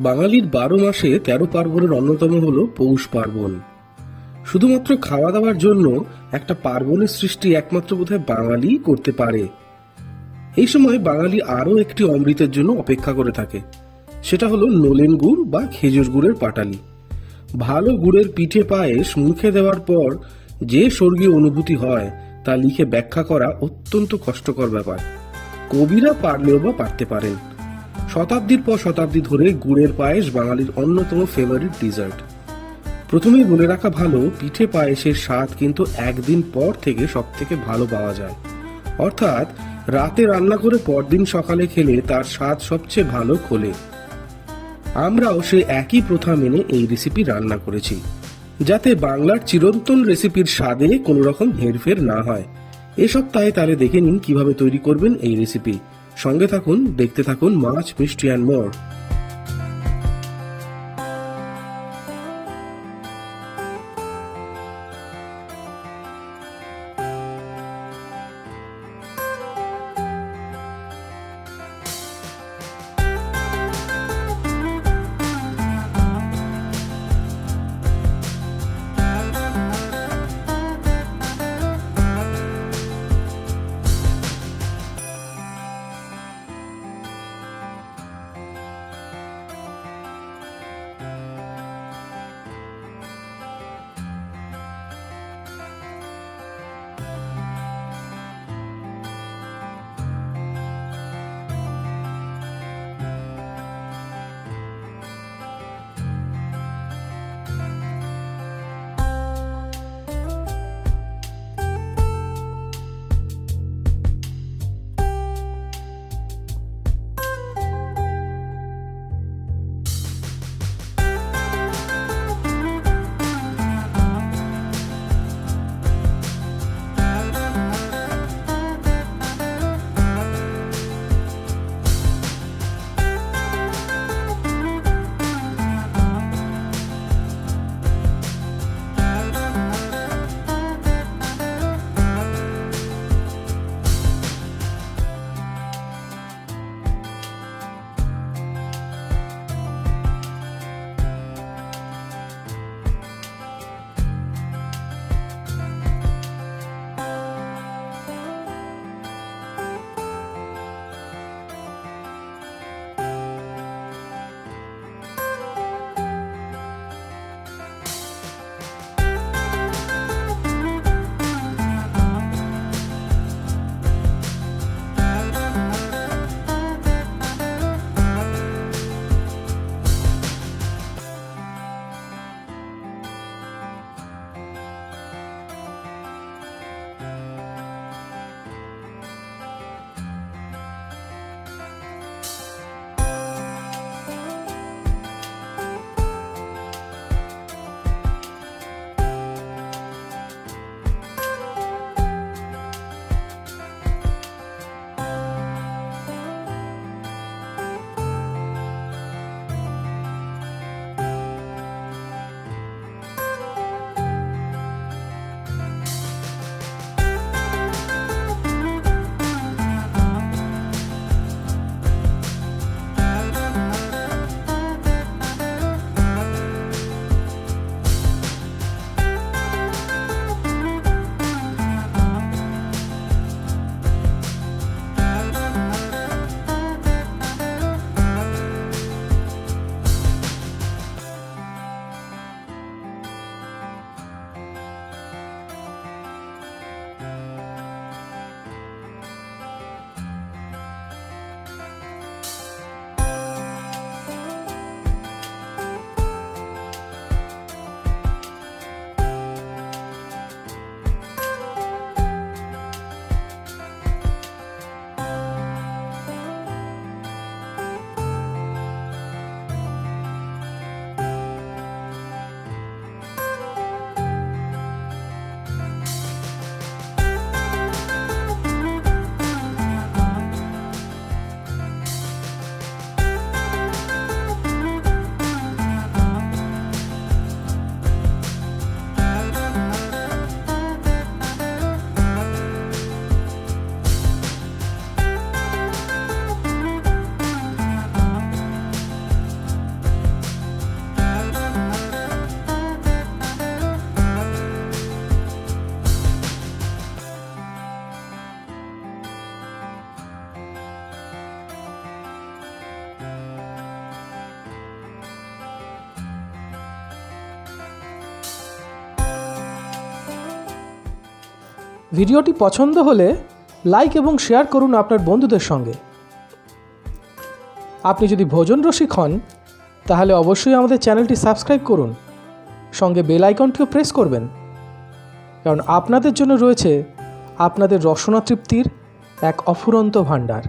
বাঙালির বারো মাসে তেরো পার্বণের অন্যতম হল পৌষ পার্বণ। শুধুমাত্র খাওয়া দাওয়ার জন্য একটা পার্বণের সৃষ্টি একমাত্র বোধহয় বাঙালিই করতে পারে। এই সময় বাঙালি আরও একটি অমৃতের জন্য অপেক্ষা করে থাকে। সেটা হলো নলেন গুড় বা খেজুর গুড়ের পাটালি। ভালো গুড়ের পিঠে পায়েস মুখে দেওয়ার পর যে স্বর্গীয় অনুভূতি হয়, তা লিখে ব্যাখ্যা করা অত্যন্ত কষ্টকর ব্যাপার। কবিরা পারলেও বা পারতে পারেন। শতাব্দীর পর শতাব্দী ধরে গুড়ের পায়েস বাঙালির অন্যতম ফেভারিট ডিজার্ট প্রথমেই বলে রাখা ভালো, পিঠে পায়েসের স্বাদ কিন্তু একদিন পর থেকে সব থেকে ভালো পাওয়া যায়। অর্থাৎ, রাতে রান্না করে পরদিন সকালে খেলে তার স্বাদ সবচেয়ে ভালো খোলে। আমরাও সে একই প্রথা মেনে এই রেসিপি রান্না করেছি, যাতে বাংলার চিরন্তন রেসিপির স্বাদে কোনো রকম হেরফের না হয়। এ সপ্তাহে তাহলে দেখে নিন কীভাবে তৈরি করবেন এই রেসিপি সঙ্গে থাকুন দেখতে থাকুন মাছ মিষ্টি অ্যান্ড মোর ভিডিওটি পছন্দ হলে লাইক এবং শেয়ার করুন আপনার বন্ধুদের সঙ্গে। আপনি যদি ভোজন রসিক হন, তাহলে অবশ্যই আমাদের চ্যানেলটি সাবস্ক্রাইব করুন, সঙ্গে বেল আইকনটিও প্রেস করবেন। কারণ আপনাদের জন্য রয়েছে আপনাদের রসনা তৃপ্তির এক অফুরন্ত ভাণ্ডার।